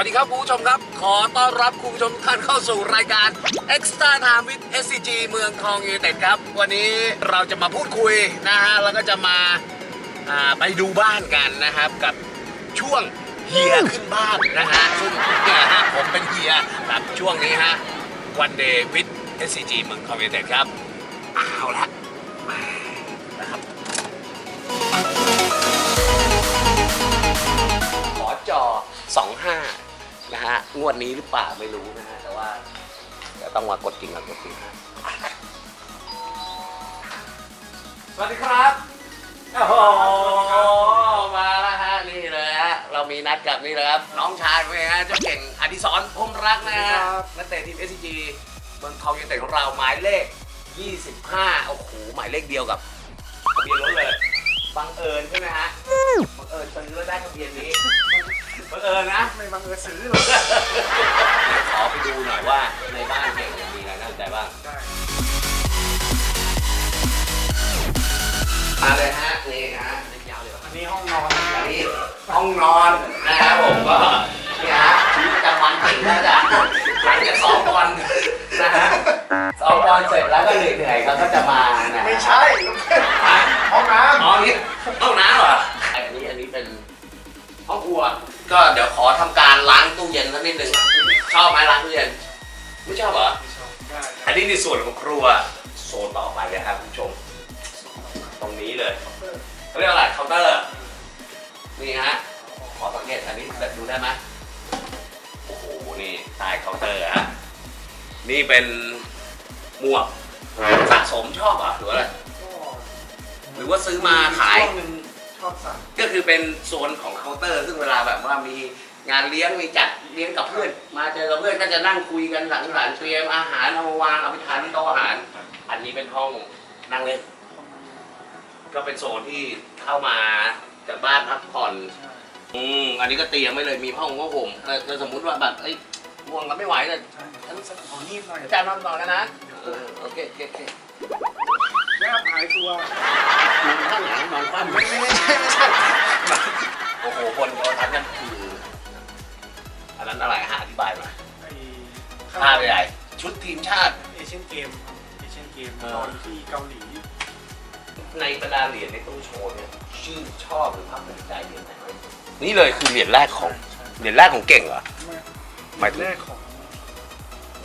วัสดีครับคุณผู้ชมครับ ขอต้อนรับคุณผู้ชมทุกท่านเข้าสู่รายการ Extra Time with SCG เมืองทองยูไนเต็ดครับ วันนี้เราจะมาพูดคุยนะฮะแล้วก็จะมาอ่าไปดูบ้านกันนะครับกับช่วงเฮียขึ้นบ้านนะฮะซึ่งเนี่ยฮะผมเป็นเฮียครับช่วงนี้ฮะวันเดย์วิด SCG เมืองทองยูไนเต็ดครับเอาละมานะครับขอจอ25 นะฮะงวดนี้หรือเปล่าไม่รู้นะฮะแต่ว่าเดี๋ยวต้องมากดจริงก่อนกดจริงฮะสวัสดีครับโอ้โหมาแล้วฮะนี่เลยฮะเรามีนัดกับนี่เลยครับน้องชายเองฮะเจ้าเก่งอดิศรพรหมรักนะฮะครับนักเตะทีม SCG เมืองทองยูไนเต็ดของเราหมายเลข 25โอ้โหหมายเลขเดียวกับทะเบียนรถเลยบังเอิญใช่ไหมฮะบังเอิญซื้อแล้วได้ทะเบียนนี้ บังเอิญนะไม่บังเอิญซื้อหรอกเดี๋ยวขอไปดูหน่อยว่าในบ้านเก่งมีอะไรน่าสนใจบ้างได้มาเลยฮะนี่ฮะอันนี้ห้องนอนอันนี้ห้องนอนนะครับผมก็นี่ฮะชีวิตประจำวันเก่งนะจ๊ะหลังจากซ้อมบอลนะฮะซ้อมบอลเสร็จแล้วก็เหนื่อยๆเขาก็จะมานะไม่ใช่ห้องน้อ๋อนี่ห้องน้ำเหรออันนี้อันนี้เป็นห้องครัว ก็เดี๋ยวขอทำการล้างตู้เย็นสักนิดหนึ่งชอบไหมล้างตู้เย็นไม่ชอบเหรอำได้อันนี้ในส่วนของครัวโซนต่อไปนะครับคุณผู้ชม ตรงนี้เลยเขาเรียกว่าอะไรเคาน์เตอร์นี่ฮะขอสังเกตอันนี้ดูได้ไหมโอ้โหนี่ใต้เคาน์เตอร์ฮะนี่เป็นหมวกสะสมชอบเหรอะหรือว่าอะไรหรือว่าซื้อมาขาย ช่วงหนึ่ง ชอบสั่งก็คือเป็นโซนของเคาน์เตอร์ ซึ่งเวลาแบบว่ามีงานเลี้ยงมีจัดเลี้ยงกับเพื่อน มาเจอกับเพื่อนก็จะนั่งคุยกันหลังสรรค์เตรียมอาหารเอามาวางเอาไปทานที่โต๊ะอาหาร อันนี้เป็นห้องนั่งเล่นก็เป็นโซนที่เข้ามาจากบ้านพักผ่อนอืมอันนี้ก็เตรียมไว้เลยมีผ้าห่มผ้าห่มแต่แต่สมมุติว่าแบบเอ้ยง่วงแล้วไม่ไหวเลยใช่ฉันสักขอนีบหน่อย อาจารย์นอนต่อแล้วนะเออโอเคโอเคโอเค แยบหายตัว นอนข้างหลังนอนคว่ำไม่ไม่ไม่ใช่ไม่ใช่โอ้โหคนโดนทันกันคืออันนั้นอะไรหาอธิบายมาไอ้ภาพใหญ่ชุดทีมชาติ เอเชียนเกมครับเอเชียนเกมเออตอนที่เกาหลีในบรรดาเหรียญในตู้โชว์เนี่ยชื่นชอบหรือภาคภูมิใจเหรียญไหนมากที่สุดนี่เลยคือเหรียญแรกของใช่เหรียญแรกของเก่งเหรอไม่หมายถึง แรกของ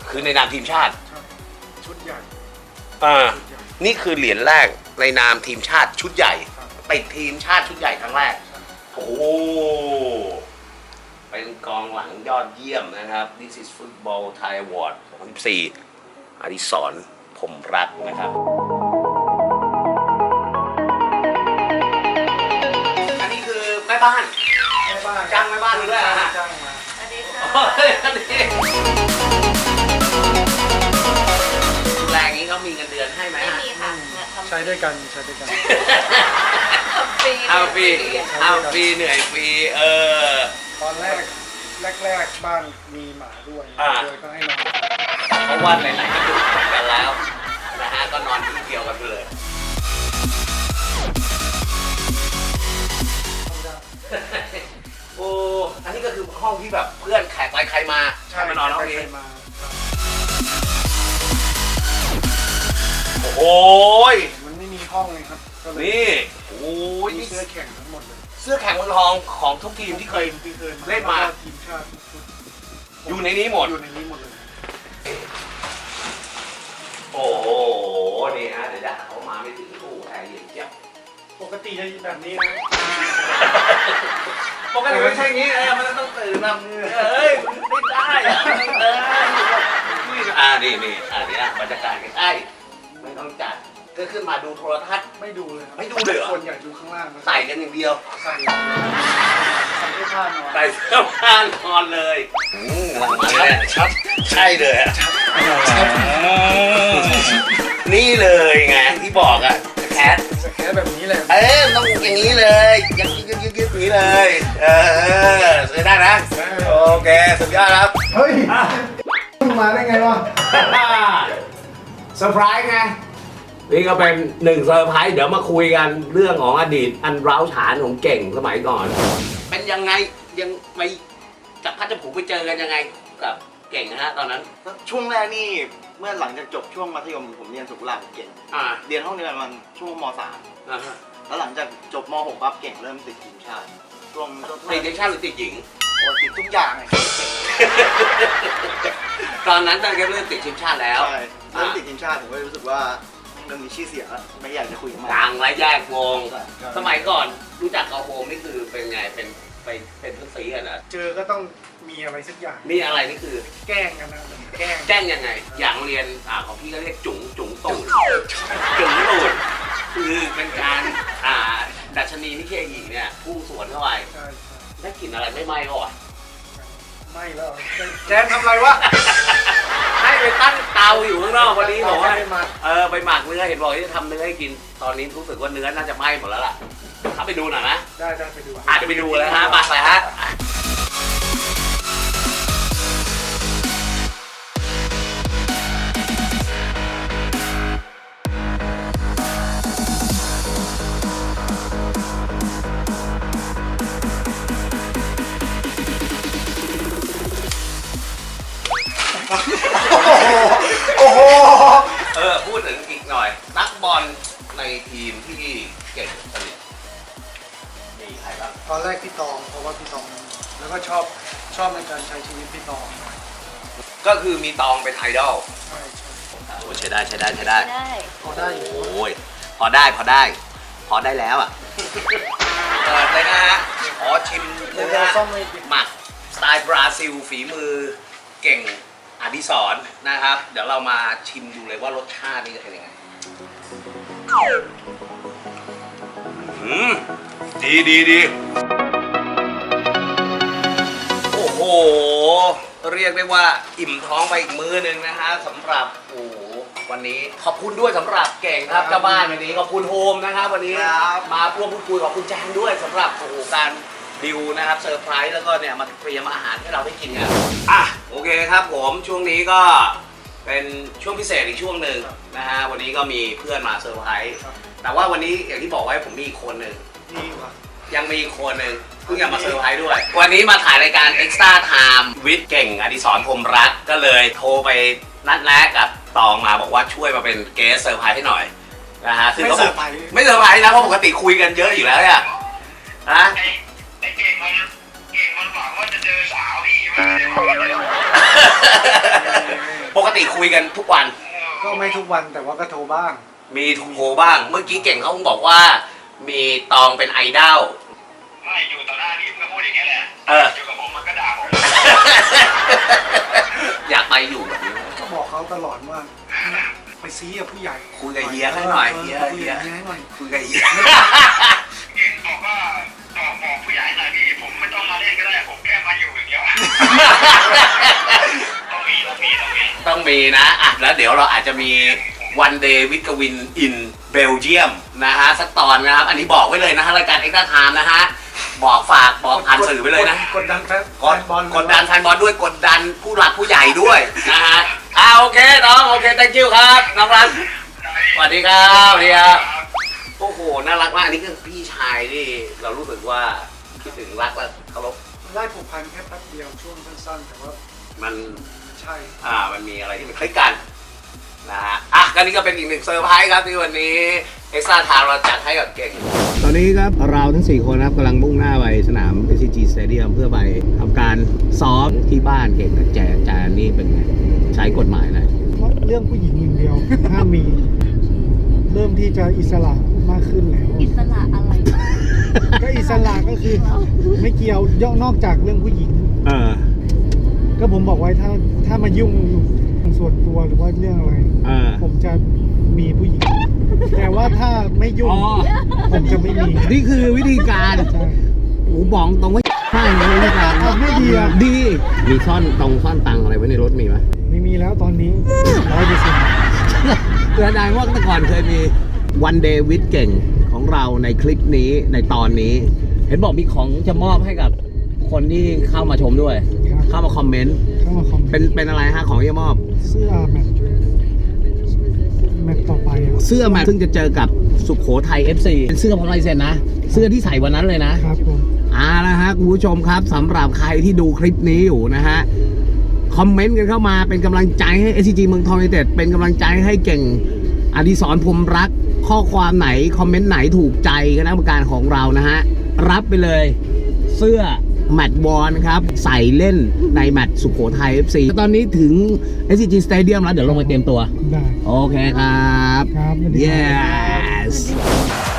คือในนามทีมชาติใช่ชุดใหญ่อ่า ชุดใหญ่ นี่คือเหรียญแรกในนามทีมชาติชุดใหญ่ครับติดทีมชาติชุดใหญ่ครั้งแรกใช่โอ้โหเป็นกองหลังยอดเยี่ยมนะครับ This is Football Thai Award 2014อดิศรผมรักนะครับ อันนี้คือแม่บ้าน แม่บ้านจ้างแม่บ้านมาด้วยเหรอฮะ จ้างมา สวัสดีค่ะเฮ้ยอันนี้ดู เขามีเงินเดือนให้ไหมไม่ฮะ มีค่ะทำใช้ด้วยกันใช้ด้วยกัน ฟรีเอาฟรีเอาฟรีเหนื่อยฟรีเออ ตอนแรกแรกๆบ้านมีหมาด้วยอ่าโดยก็ให้น้องเพราะว่าไหนๆก็ดูเหมือนกันแล้วนะฮะก็นอนที่เดียวกันไปเลยโอ้อันนี้ก็คือห้องที่แบบเพื่อนแขกไปใครมาใครมานอนห้องนี้ใครมา อ้โหยมันไม่มีห้องเลยครับก็เลยนี่ โอ้ยมีนี่เสื้อแข่งทั้งหมดเลยเสื้อแข่งบนทองของทุกทีมที่เคย ที่เคยเล่นมาแวก็ทีมชาติทุกชุดอยู่ในนี้หมด อยู่ในนี้หมดเลย โอ้โห นี่ฮะ เดี๋ยวจะหาเขามาไม่ถึงตู้แอร์เย็นเจี๊ยบปกติจะแบบนี้นะปกติไม่ใช่งี้เออมันต้องตื่นมาเฮ้ยไม่ได้อะเอออ่านี่นี่อ่านี่นะบรรยากาศใกล้ๆ ไม่ต้องจัดก็ขึ้นมาดูโทรทัศน์ ไม่ดูเลยครับไม่ดูเลยเหรอ คนอยากดูข้างล่างนะใส่กันอย่างเดียว ใส่ใส่เสื้อผ้านอนใส่เสื้อผ้านอนเลยอืมหลังมาเลยชับใช่เลยอะนี่เลยไงที่บอกอะแคทสแครแบบนี้แหละเอ้ยมันต้องอย่างนี้เลยยังยึกยึกยึกยึกอย่างนี้เลย เออซื้อได้นะโอเคสุดยอดครับเฮ้ยมึงมาได้ไงวะเซอร์ไพรส์ไง นี่ก็เป็นหนึ่งเซอร์ไพรส์เดี๋ยวมาคุยกันเรื่องของอดีต อันร้าวฉานของเก่งสมัยก่อน เป็นยังไงยังไปจับพัดจับผูไปเจอกันยังไงกับเก่งนะฮะตอนนั้น ช่วงแรกนี่เมื่อหลังจากจบช่วงมัธยมผมเรียนสุขุลาผมเก่ง อ่าเรียนห้องเดียวกันมันช่วงมสามอ่าฮะแล้วหลังจากจบมหกปั๊บเก่งเริ่มติดทีมชาติช่วงช่วงติดทีมชาติหรือติดหญิง โอ้ติดทุกอย่างเลยตอนนั้นตอนเกมเริ่มติดทีมชาติแล้ว ใช่เริ่มติดทีมชาติผมก็รู้สึกว่าเริ่มมีชื่อเสียงแล้วไม่อยากจะคุยกับมันดังและแยกวงใช่ก็สมัยก่อนรู้จักกับโฮมนี่คือเป็นไงเป็นไปเป็นเพื่อนซีกันนะเจอก็ต้องมีอะไรสักอย่าง นี่อะไรนี่คือ แกล้งกันนะแกล้งแจ้งยังไง อย่างเรียนอ่าของพี่ก็เรียกจุ๋งจุ๋งตูดจุ๋งตูดคือเป็นการอ่าดัชนีนิเคอีเนี่ยพุ่งสวนเข้าไปใช่ใช่ได้กลิ่นอะไรไม่ไหม้ก็อะไม่แล้วแจนทำอะไรวะให้ ไปตั้งเตาอยู่ข้างนอกวันนี้บอกว่าไม่มาเออไปหมักเนื้อเห็นบอกว่าจะทำเนื้อให้กิน ตอนนี้รู้สึกว่าเนื้อน่าจะไหม้หมดแล้วล่ะเข้าไปดูหน่อยนะได้ได้ไปดูอาจจะไปดูเลยฮะมาไปฮะ ก็ชอบชอบในการใช้ชีวิตพี่ตองก็คือมีตองเป็นไอดอลใช่ใช่โอ้ใช้ได้ใช้ได้ใช้ได้ ได้พอได้อยู่โอ้ยพอได้พอได้ พอได้แล้วอะเปิดเลยนะฮะขอชิมเดี๋ยวเนื้อเราซ่อมไม่ปิดหมักสไตล์บราซิลฝีมือเก่งอดิศรนะครับ เดี๋ยวเรามาชิมดูเลยว่ารสชาตินี่จะเป็นยังไงอืมดีดีดีโอ้โห เรียกได้ว่าอิ่มท้องไปอีกมื้อหนึ่งนะฮะสำหรับโอ้โหวันนี้ขอบคุณด้วยสำหรับเก่งครับเจ้าบ้านวันนี้ขอบคุณโฮมนะครับวันนี้มาร่วมพูดคุยขอบคุณแจงด้วยสำหรับโอ้โหการดิวนะครับเซอร์ไพรส์แล้วก็เนี่ยมาเตรียมอาหารให้เราได้กินกันอะโอเคครับผมช่วงนี้ก็เป็นช่วงพิเศษอีกช่วงหนึ่งนะฮะวันนี้ก็มีเพื่อนมาเซอร์ไพรส์แต่ว่าวันนี้อย่างที่บอกไว้ผมมีอีกคนหนึ่ง นี่ว่ะ ยังมีอีกคนหนึ่งเพิ่งจะมาเซอร์ไพรส์ด้วย วันนี้มาถ่ายรายการ Extra Time วิทย์เก่งอดิศรพรหมรักก็เลยโทรไปนัดแนะกับตองมาบอกว่าช่วยมาเป็นเกสเซอร์ไพรส์ให้หน่อยนะฮะซึ่งไม่ก็เซอร์ไพรส์ ไม่เซอร์ไพรส์นะเพราะปกติคุยกันเยอะอยู่แล้วเนี่ยนะ ไอ้ไอ้เก่งมันเก่งมันหวังว่าจะเจอสาวพี่มันไม่ได้หวังว่าจะเจอปกติคุยกันทุกวัน ก็ไม่ทุกวันแต่ว่าก็โทรบ้าง มีโทรบ้าง เมื่อกี้เก่งเขาบอกว่า มีตองเป็นไอดอล ไม่อยู่ต่อหน้าพี่มันก็พูดอย่างเงี้ยแหละเออ อยู่กับผมมันก็ด่าผมอยากไปอยู่แบบนี้ ก็บอกเขาตลอดว่า ไปซีกับผู้ใหญ่คุยกับเฮียให้หน่อยเออเฮีย คุยเฮียกับเฮียให้หน่อยคุยกับเฮียเก่งบอกว่าบอกบอกผู้ใหญ่หน่อยพี่ผมไม่ต้องมาเล่นก็ได้ผมแค่มาอยู่อย่างเดียวต้องมีต้องมีต้องมีต้องมีนะอะแล้วเดี๋ยวเราอาจจะมีวันเดย์วิกวินอินเบลเยียมนะฮะสักตอนนะครับ อันนี้บอกไว้เลยนะฮะรายการเอ็กซ์ตร้าไทม์นะฮะ บอกฝากบอกผ่านสื่อไปเลยนะ กดดันแฟนกดบอลกดดันแฟนบอลด้วยกดดันผู้หลักผู้ใหญ่ด้วยนะฮะอ่าโอเคน้องโอเค thank you ครับน้องรักสวัสดีครับสวัสดีครับโอ้โหน่ารักมากอันนี้คือพี่ชายที่เรารู้สึกว่าคิดถึงรักและเคารพได้ผูกพันแค่แป๊บเดียวช่วงสั้นๆแต่ว่ามัน ใช่ อ่ามันมีอะไรที่มันคลิกกันนะฮะอะ ก็นี่ก็เป็นอีกหนึ่งเซอร์ไพรส์ครับที่วันนี้เอ็กซ์ตร้าทางเราจัดให้กับเก่ง ตอนนี้ครับเราทั้ง 4 คนครับกำลังมุ่งหน้าไปสนาม SCG Stadium เพื่อไปทำการซ้อมที่บ้านเก่งกับแจแจนนี่เป็นไง ใช้กฎหมายอะไรเรื่องผู้หญิงอย่างเดียว ห้ามมี เริ่มที่จะอิสระมากขึ้นแล้ว อิสระอะไร ก็อิสระก็คือ ไม่เกี่ยวยกนอกจากเรื่องผู้หญิง เออก็ผมบอกไว้ถ้าถ้ามายุ่ง ส่วนตัวหรือว่าเรื่องอะไรเออผมจะมีผู้หญิง แต่ว่าถ้าไม่ยุ่งอ๋อ ผมจะไม่มีนี่คือวิธีการใช่ โอ้บอกตรงว่าใช่เลยวิธีการอะไม่ดีอะดี มีซ่อนตรงซ่อนตังอะไรไว้ในรถมีไหมไม่มีแล้วตอนนี้ร้อยเปอร์เซ็นต์แสดงว่าแต่ก่อนเคยมีวันเดวิดเก่งของเราในคลิปนี้ในตอนนี้ เห็นบอกมีของจะมอบให้กับคนที่เข้ามาชมด้วยครับเข้ามาคอมเมนต์ เข้ามาคอมเมเป็นนต์เป็นอะไรฮะของที่จะมอบ เสื้อแมตช์แมตช์ต่อไปอะเสื้อมาซึ่งจะเจอกับสุขโขทัย FC เป็นเสื้อพร้อมลายเซ็นนะ เสื้อที่ใส่วันนั้นเลยนะ ครับผม เอาละฮะคุณผู้ชมครับสำหรับใครที่ดูคลิปนี้อยู่นะฮะ คอมเมนต์กันเข้ามาเป็นกำลังใจให้ SCG เมืองทองยูไนเต็ดเป็นกำลังใจให้เก่งอดิศรพรหมรัก ข้อความไหน คอมเมนต์ไหนถูกใจคณะกรรมการของเรานะฮะ รับไปเลยเสื้อ แมตช์บอลครับ ใส่เล่นในแมตช์สุโขทัย FC ตอนนี้ถึง SCG Stadium แล้ว เดี๋ยวลงไปเตรียมตัว ได้ โอเคครับ ครับสวัสดีครับ yes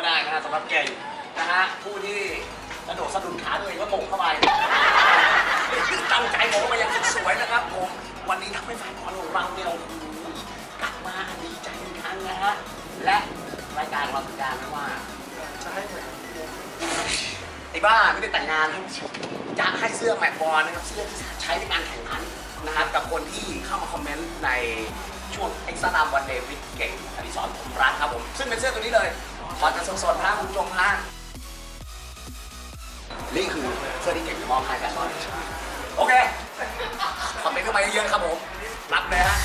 ก็ได้นะฮะสำหรับเก่งนะฮะผู้ที่กระโดดสะดุดขาตัวเองก็มงเข้าไปตั้งใจมงเข้าไปอย่างสุดสวยนะครับผมวันนี้ทำให้แฟนบอลของเราเนี่ยโอ้โหกลับมาดีใจอีกครั้งนะฮะและรายการเราสัญญาไว้ว่าไอ้บ้าไม่ได้แต่งงานจะให้เสื้อแมตต์บอลนะครับเสื้อที่ใช้ในการแข่งขันนะครับกับคนที่เข้ามาคอมเมนต์ในช่วงเอ็กซ์ตร้าวันเดวิดเก่งอดิศรผมรักครับผม ซึ่งเป็นเสื้อตัวนี้เลย บอลกันสดๆนะคุณผู้ชมฮะนี่คือเสื้อที่เก่งมองใครกันบอลโอเคคอมเมนต์เข้ามาเยอะๆครับผม รับเลยฮะ